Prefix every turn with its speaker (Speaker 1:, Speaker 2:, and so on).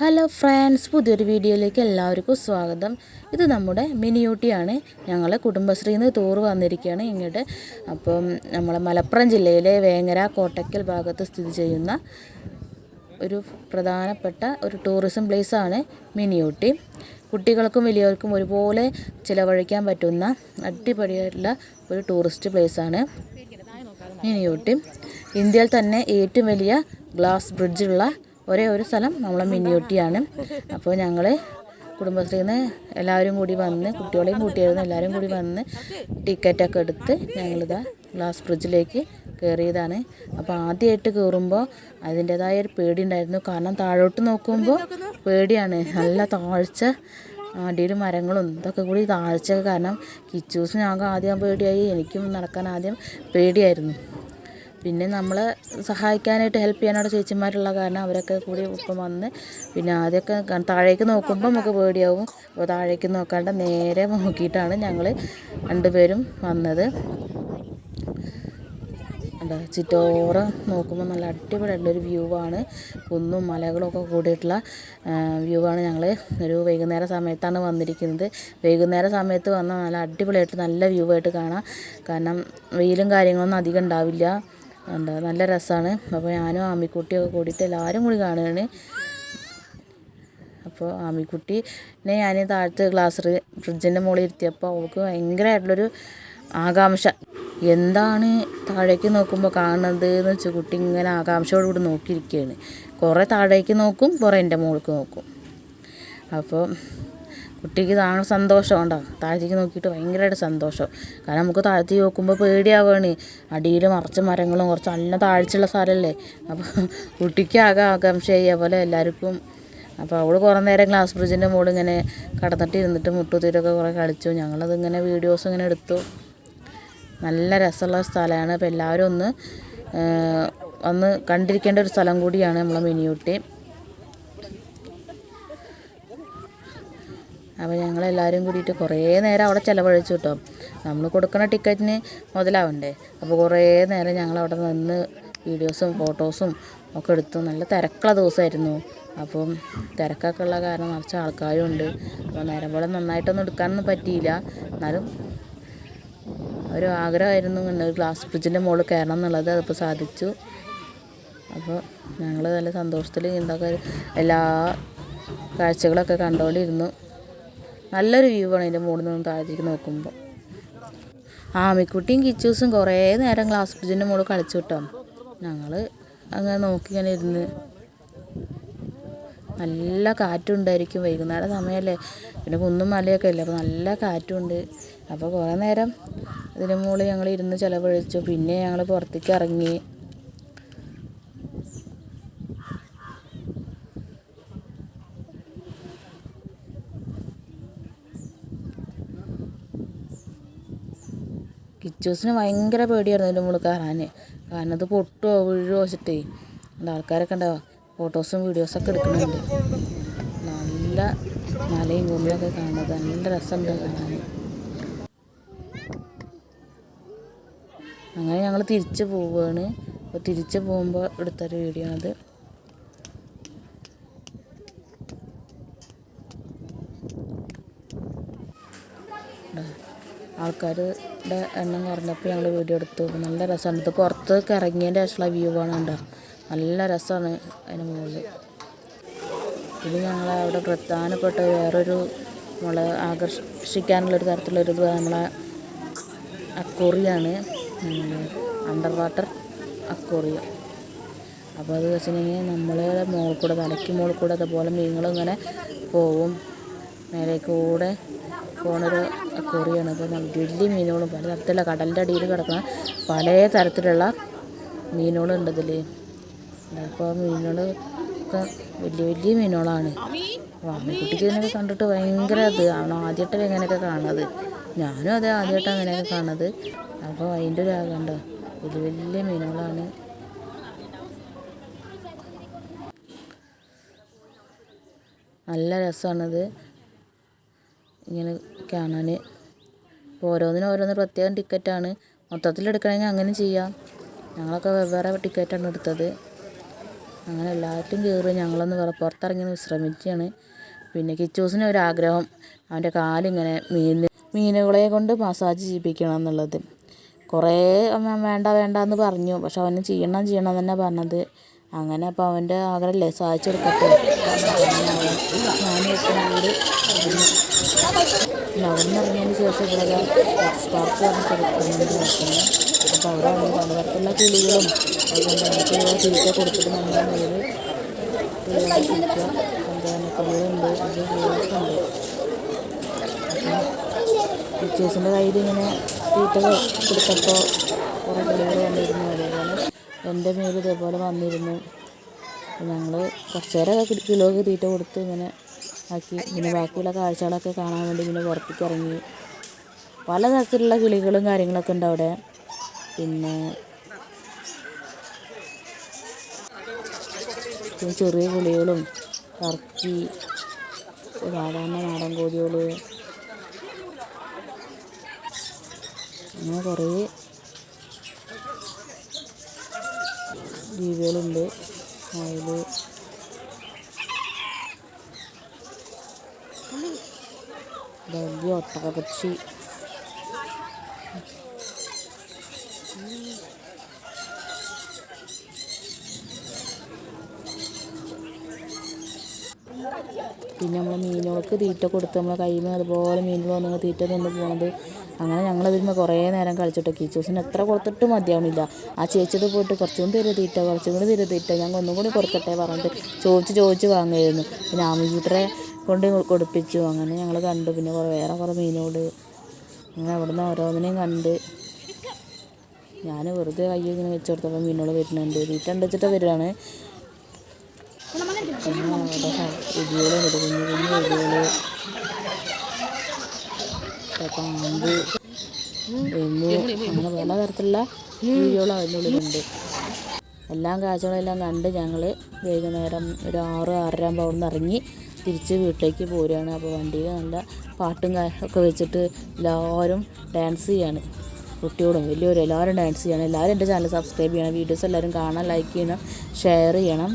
Speaker 1: Hello friends പുതിയൊരു വീഡിയോയിലേക്ക് എല്ലാവർക്കും സ്വാഗതം. ഇത് നമ്മുടെ മിനിയൂട്ടിയാണ്. ഞങ്ങൾ കുടുംബശ്രീയിൽ നിന്ന് ടൂർ വന്നിരിക്കുകയാണ് ഇങ്ങോട്ട്. അപ്പം നമ്മളെ മലപ്പുറം ജില്ലയിലെ വേങ്ങര കോട്ടയ്ക്കൽ ഭാഗത്ത് സ്ഥിതി ചെയ്യുന്ന ഒരു പ്രധാനപ്പെട്ട ഒരു ടൂറിസം പ്ലേസാണ് മിനിയൂട്ടി. കുട്ടികൾക്കും വലിയവർക്കും ഒരുപോലെ ചിലവഴിക്കാൻ പറ്റുന്ന അടിപൊളിയായിട്ടുള്ള ഒരു ടൂറിസ്റ്റ് പ്ലേസാണ് മിനിയൂട്ടി. ഇന്ത്യയിൽ തന്നെ ഏറ്റവും വലിയ ഗ്ലാസ് ബ്രിഡ്ജുള്ള ഒരേ ഒരു സ്ഥലം നമ്മളെ മിനിയൂട്ടിയാണ് അപ്പോൾ ഞങ്ങൾ കുടുംബശ്രീയിൽ നിന്ന് എല്ലാവരും കൂടി വന്ന് കുട്ടികളെയും കൂട്ടിയായിരുന്നു എല്ലാവരും കൂടി വന്ന് ടിക്കറ്റൊക്കെ എടുത്ത് ഞങ്ങളിതാ ഗ്ലാസ് ഫ്രിഡ്ജിലേക്ക് കയറിയതാണ്. അപ്പോൾ ആദ്യമായിട്ട് കയറുമ്പോൾ അതിന്റേതായ ഒരു പേടി ഉണ്ടായിരുന്നു കാരണം താഴോട്ട് നോക്കുമ്പോൾ പേടിയാണ്. നല്ല താഴ്ച അടിയിൽ മരങ്ങളും ഇതൊക്കെ കൂടി താഴ്ച കാരണം കിച്ചൂസിന് ആകെ ആദ്യം പേടിയായി എനിക്കും നടക്കാൻ ആദ്യം പേടിയായിരുന്നു. പിന്നെ നമ്മളെ സഹായിക്കാനായിട്ട് ഹെൽപ്പ് ചെയ്യാനായിട്ട് ചേച്ചിമാരുള്ള കാരണം അവരൊക്കെ കൂടി ഒപ്പം വന്ന് പിന്നെ ആദ്യമൊക്കെ താഴേക്ക് നോക്കുമ്പോൾ നമുക്ക് പേടിയാവും. അപ്പോൾ താഴേക്ക് നോക്കാണ്ട് നേരെ നോക്കിയിട്ടാണ് ഞങ്ങൾ രണ്ടുപേരും വന്നത്. എന്താ ചിറ്റോറ നോക്കുമ്പോൾ നല്ല അടിപൊളിയായിട്ടുള്ളൊരു വ്യൂ ആണ്. കുന്നും മലകളൊക്കെ കൂടിയിട്ടുള്ള വ്യൂ ആണ് ഞങ്ങൾ ഒരു വൈകുന്നേര സമയത്താണ് വന്നിരിക്കുന്നത്. വൈകുന്നേര സമയത്ത് വന്നാൽ നല്ല അടിപൊളിയായിട്ട് നല്ല വ്യൂ ആയിട്ട് കാണാം. കാരണം വെയിലും കാര്യങ്ങളൊന്നും അധികം ഉണ്ടാവില്ല. എന്താ നല്ല രസമാണ്. അപ്പോൾ ഞാനും ആമിക്കുട്ടിയൊക്കെ കൂടിയിട്ട് എല്ലാവരും കൂടി കാണുകയാണ്. അപ്പോൾ ആമിക്കുട്ടിനെ ഞാൻ താഴത്ത് ഗ്ലാസ് ഫ്രിഡ്ജിന്റെ മുകളിൽ ഇരുത്തിയപ്പോൾ അവൾക്ക് ഭയങ്കരമായിട്ടുള്ളൊരു ആകാംക്ഷ. എന്താണ് താഴേക്ക് നോക്കുമ്പോൾ കാണുന്നത് എന്ന് വെച്ചാൽ കുട്ടി ഇങ്ങനെ ആകാംക്ഷയോടുകൂടി നോക്കിയിരിക്കുകയാണ്. കുറേ താഴേക്ക് നോക്കും കുറേ എന്റെ മുകൾക്ക് നോക്കും. അപ്പോൾ കുട്ടിക്ക് താഴെ സന്തോഷം ഉണ്ടോ താഴത്തേക്ക് നോക്കിയിട്ട് ഭയങ്കരമായിട്ട് സന്തോഷം. കാരണം നമുക്ക് താഴത്തേക്ക് നോക്കുമ്പോൾ പേടിയാവുകയാണ് അടിയിൽ മറച്ച മരങ്ങളും കുറച്ച് നല്ല താഴ്ചയുള്ള സ്ഥലമല്ലേ അപ്പോൾ കുട്ടിക്ക് ആകെ ആകാംക്ഷയായി. പോലെ എല്ലാവർക്കും അപ്പോൾ അവൾ കുറേ നേരം ഗ്ലാസ് ബ്രിഡ്ജിന്റെ മുകളിൽ ഇങ്ങനെ കടന്നിട്ട് ഇരുന്നിട്ട് മുട്ടുത്തിരൊക്കെ കുറേ കളിച്ചു. ഞങ്ങളത് ഇങ്ങനെ വീഡിയോസ് ഇങ്ങനെ എടുത്തു. നല്ല രസമുള്ള സ്ഥലമാണ്. അപ്പോൾ എല്ലാവരും ഒന്ന് ഒന്ന് കണ്ടിരിക്കേണ്ട ഒരു സ്ഥലം കൂടിയാണ് നമ്മളെ മിനിയൂട്ടി. അപ്പോൾ ഞങ്ങളെല്ലാവരും കൂടിയിട്ട് കുറേ നേരം അവിടെ ചിലവഴിച്ചു കേട്ടോ നമ്മൾ കൊടുക്കുന്ന ടിക്കറ്റിന് മുതലാവണ്ടേ. അപ്പോൾ കുറേ നേരം ഞങ്ങൾ അവിടെ നിന്ന് വീഡിയോസും ഫോട്ടോസും ഒക്കെ എടുത്തു. നല്ല തിരക്കുള്ള ദിവസമായിരുന്നു. അപ്പം തിരക്കൊക്കെ ഉള്ള കാരണം നിറച്ച് ആൾക്കാരും ഉണ്ട് അപ്പോൾ നേരം പോലെ നന്നായിട്ടൊന്നും എടുക്കാനൊന്നും പറ്റിയില്ല. എന്നാലും ഒരു ആഗ്രഹമായിരുന്നു ഒരു ഗ്ലാസ് ബ്രിഡ്ജിന്റെ മുകളിൽ കയറണം എന്നുള്ളത് അതിപ്പോൾ സാധിച്ചു. അപ്പോൾ ഞങ്ങൾ നല്ല സന്തോഷത്തിൽ എന്തൊക്കെ എല്ലാ കാഴ്ചകളൊക്കെ കണ്ടുകൊണ്ടിരുന്നു നല്ലൊരു വ്യൂ ആണ് അതിന്റെ മുകളിൽ നിന്ന് താഴത്തേക്ക് നോക്കുമ്പോൾ. ആമിക്കുട്ടിയും കിച്ചൂസും കുറേ നേരം ഗ്ലാസ് ബ്രിഡ്ജിന്റെ മുകളിൽ കളിച്ചു കിട്ടോ. ഞങ്ങൾ അങ്ങനെ നോക്കി ഇങ്ങനെ ഇരുന്ന്. നല്ല കാറ്റുണ്ടായിരിക്കും വൈകുന്നേരം സമയമല്ലേ? പിന്നെ കുന്നും മലയൊക്കെ അല്ലേ? അപ്പോൾ നല്ല കാറ്റുണ്ട്. അപ്പോൾ കുറേ നേരം ഇതിന് മുകളിൽ ഞങ്ങൾ ഇരുന്ന് ചിലവഴിച്ചു. പിന്നെ ഞങ്ങൾ പുറത്തേക്ക് ഇറങ്ങി. കിച്ചൂസിന് ഭയങ്കര പേടിയായിരുന്നു അതിന്റെ മുകളിൽ കയറാൻ. കാരണം അത് പൊട്ടുമോ വീഴുമോ വെച്ചിട്ടേ. എന്താ ആൾക്കാരൊക്കെ ഉണ്ടാവുക. ഫോട്ടോസും വീഡിയോസൊക്കെ എടുക്കുന്നുണ്ട്. നല്ല മലയും കുന്നിയൊക്കെ കാണുന്നത്. നല്ല രസമുണ്ട് കാണാൻ. അങ്ങനെ ഞങ്ങൾ തിരിച്ച് പോവുകയാണ്. അപ്പോൾ തിരിച്ച് പോകുമ്പോൾ എടുത്തൊരു വീഡിയോ ആണത് ആൾക്കാരുടെ എണ്ണം കുറഞ്ഞപ്പോൾ ഞങ്ങൾ വീഡിയോ എടുത്തു. നല്ല രസമാണ്. ഇത് പുറത്തേക്ക് ഇറങ്ങിയതിന്റെ ശേഷമുള്ള വ്യൂ ആണ് കണ്ടോ? നല്ല രസമാണ് അതിന് മുകളിൽ. ഇത് ഞങ്ങളെ അവിടെ പ്രധാനപ്പെട്ട വേറൊരു നമ്മളെ ആകർഷിക്കാനുള്ളൊരു തരത്തിലുള്ളൊരു ഇത് നമ്മളെ അക്കോറിയാണ് അണ്ടർ വാട്ടർ അക്കോറിയം അപ്പോൾ അത് വെച്ചിട്ടുണ്ടെങ്കിൽ നമ്മളുടെ മുകളിൽ കൂടെ തലയ്ക്ക് മുകളിൽ കൂടെ അതുപോലെ മീനുകളിങ്ങനെ പോവും. മേലേക്ക് കൂടെ പോണൊരു അപ്പോൾ വലിയ മീനുകളും പല തരത്തിലുള്ള കടലിന്റെ അടിയിൽ കിടക്കുന്ന പല തരത്തിലുള്ള മീനുകളുണ്ട് ഇതിൽ അപ്പോൾ മീനുകൾ വലിയ വലിയ മീനുകളാണ്. വാമിക്കുട്ടിക്ക് ഇതിനൊക്കെ കണ്ടിട്ട് ഭയങ്കര ഇത് ആണ്. ആദ്യമായിട്ടല്ലേ ഇങ്ങനെയൊക്കെ കാണുന്നത്. ഞാനും അതെ ആദ്യമായിട്ടാണ് അങ്ങനെയൊക്കെ കാണുന്നത്. അപ്പോൾ അതിന്റെ ഒരു ആകണ്ടോ വലിയ വലിയ മീനുകളാണ്. നല്ല രസമാണത്. ഇങ്ങനെ കാണാൻ ഇപ്പോൾ ഓരോന്നിനും ഓരോന്ന് പ്രത്യേകം ടിക്കറ്റാണ്. മൊത്തത്തിൽ എടുക്കണമെങ്കിൽ അങ്ങനെ ചെയ്യാം. ഞങ്ങളൊക്കെ വെവ്വേറെ ടിക്കറ്റാണ് എടുത്തത്. അങ്ങനെ എല്ലാവരും കയറി ഞങ്ങളൊന്ന് വേറെ പുറത്തിറങ്ങി വിശ്രമിക്കുകയാണ് പിന്നെ കിച്ചൂസിന് ഒരാഗ്രഹം. അവന്റെ കാലിങ്ങനെ മീൻ മീനുകളെ കൊണ്ട് മസാജ് ചെയ്യിപ്പിക്കണം എന്നുള്ളത്. കുറേ വേണ്ട വേണ്ട എന്ന് പറഞ്ഞു. പക്ഷെ അവന് ചെയ്യണം ചെയ്യണം തന്നെ പറഞ്ഞത്. അങ്ങനെ അപ്പോൾ അവന്റെ ആഗ്രഹമല്ലേ സാധിച്ചു കൊടുക്കട്ടെ ഞാനും കൂടി ശേഷം ഇവിടെ സ്പാർക്ക് പറഞ്ഞ സ്ഥലത്തുണ്ട് നോക്കുന്നത് അപ്പോൾ അവിടെ വന്ന് പലതരത്തിലുള്ള കിളികളും അതുകൊണ്ട് നമുക്ക് ഇവിടെ തീറ്റ കൊടുത്തിട്ട് നമ്മുടെ കിളികളൊക്കെ ഉണ്ട് ടീച്ചേഴ്സിന്റെ കയ്യിൽ ഇങ്ങനെ തീറ്റ കൊടുത്തപ്പോൾ കുറേ കിളികൾ വന്നിരുന്നു. എന്റെ മേൽ ഇതേപോലെ വന്നിരുന്നു. ഞങ്ങൾ കുറച്ച് നേരമൊക്കെ കിലോക്ക് തീറ്റ കൊടുത്ത് ഇങ്ങനെ ആക്കി പിന്നെ ബാക്കിയുള്ള കാഴ്ചകളൊക്കെ കാണാൻ വേണ്ടി പിന്നെ പുറത്തേക്ക് ഇറങ്ങി. പലതരത്തിലുള്ള കിളികളും കാര്യങ്ങളൊക്കെ ഉണ്ട് അവിടെ. പിന്നെ പിന്നെ ചെറിയ കിളികളും കറക്കി സാധാരണ നാടൻ കോഴികൾ അങ്ങനെ കുറേ ജീവികളുണ്ട് അതിൽ വലിയ ഒട്ടകപക്ഷി പിന്നെ നമ്മൾ മീനുകൾക്ക് തീറ്റ കൊടുത്ത് നമ്മൾ കയ്യിൽ നിന്ന് അതുപോലെ മീനുകൾ വന്ന് തീറ്റ നിന്ന് പോകുന്നത് അങ്ങനെ ഞങ്ങൾ അതിന്മേൽ കുറേ നേരം കളിച്ചിട്ട് കീച്ചൂസിന് എത്ര കൊടുത്തിട്ട് മതിയാവണില്ല. ആ ചേച്ചിയത് പോയിട്ട് കുറച്ചും കൂടി തരും തീറ്റ കുറച്ചും കൂടി തരും തീറ്റ ഞങ്ങൾ ഒന്നും കൂടി കൊടുക്കട്ടെ പറഞ്ഞിട്ട് ചോദിച്ച് ചോദിച്ച് വാങ്ങുമായിരുന്നു പിന്നെ ആമിക്കൂട്ടറെ കൊണ്ട് കൊടുപ്പിച്ചു. അങ്ങനെ ഞങ്ങൾ കണ്ടു. പിന്നെ കുറേ വേറെ കുറേ മീനോട് അങ്ങനെ അവിടെ നിന്ന് ഓരോന്നിനെയും കണ്ട്. ഞാൻ വെറുതെ കൈ ഇങ്ങനെ വെച്ച് കൊടുത്തപ്പോൾ മീനുകൾ വരുന്നുണ്ട്. തീറ്റ ഉണ്ടിച്ചിട്ട് വരികയാണ് പിന്നെ അവിടെ കുഞ്ഞു കുഞ്ഞു പാമ്പ് എമ്മു അങ്ങനെ പല തരത്തിലുള്ള ജീവികളും അതിനുള്ളിലുണ്ട് എല്ലാം കാഴ്ചകളെല്ലാം കണ്ട് ഞങ്ങൾ വൈകുന്നേരം ഒരു ആറ് ആറര ആകുമ്പോൾ അവിടെ നിന്ന് ഇറങ്ങി തിരിച്ച് വീട്ടിലേക്ക് പോരുകയാണ്. അപ്പോൾ വണ്ടിയിൽ നല്ല പാട്ടും ഒക്കെ വെച്ചിട്ട് എല്ലാവരും ഡാൻസ് ചെയ്യാണ്. കുട്ടികളും വലിയവരും എല്ലാവരും ഡാൻസ് ചെയ്യണം. എല്ലാവരും എന്റെ ചാനൽ സബ്സ്ക്രൈബ് ചെയ്യണം. വീഡിയോസ് എല്ലാവരും കാണാൻ ലൈക്ക് ചെയ്യണം. ഷെയർ ചെയ്യണം.